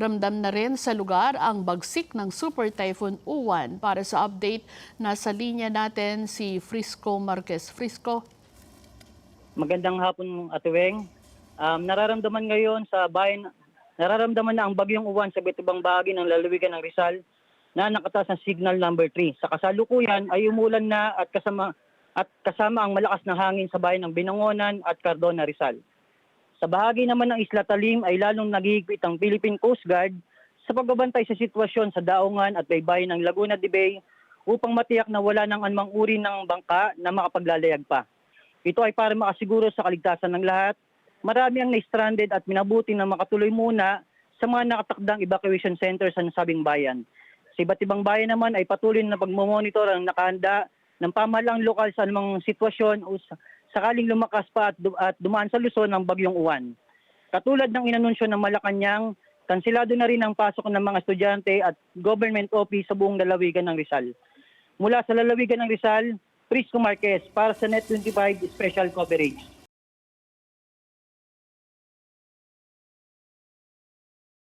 Ramdam na rin sa lugar ang bagsik ng Super Typhoon Uwan. Para sa update, nasa linya natin si Frisco Marquez. Frisco, Magandang hapon, Ate Weng. Um, nararamdaman ngayon sa bayan, nararamdaman na ang bagyong uwan sa iba't ibang bahagi ng lalawigan ng Rizal na nakataas ng signal number 3. Sa kasalukuyan ay umulan na at kasama at kasama ang malakas na hangin sa bayan ng Binangonan at Cardona, Rizal. Sa bahagi naman ng Isla Talim ay lalong nagigipit ang Philippine Coast Guard sa pagbabantay sa sitwasyon sa daungan at baybayin ng Laguna de Bay upang matiyak na wala nang anumang uri ng bangka na makapaglalayag pa. Ito ay para makasiguro sa kaligtasan ng lahat. Marami ang na-stranded at minabuti na makatuloy muna sa mga nakatakdang evacuation centers sa nasabing bayan. Sa iba't ibang bayan naman ay patuloy na pagmamonitor ang nakahanda ng pamahalang lokal sa anumang sitwasyon o sakaling lumakas pa at, at dumaan sa Luzon ng bagyong uwan. Katulad ng inanunsyo ng Malacanang, kansilado na rin ang pasok ng mga estudyante at government office sa buong lalawigan ng Rizal. Mula sa lalawigan ng Rizal, Prisco Marquez para sa Net 25 Special Coverage.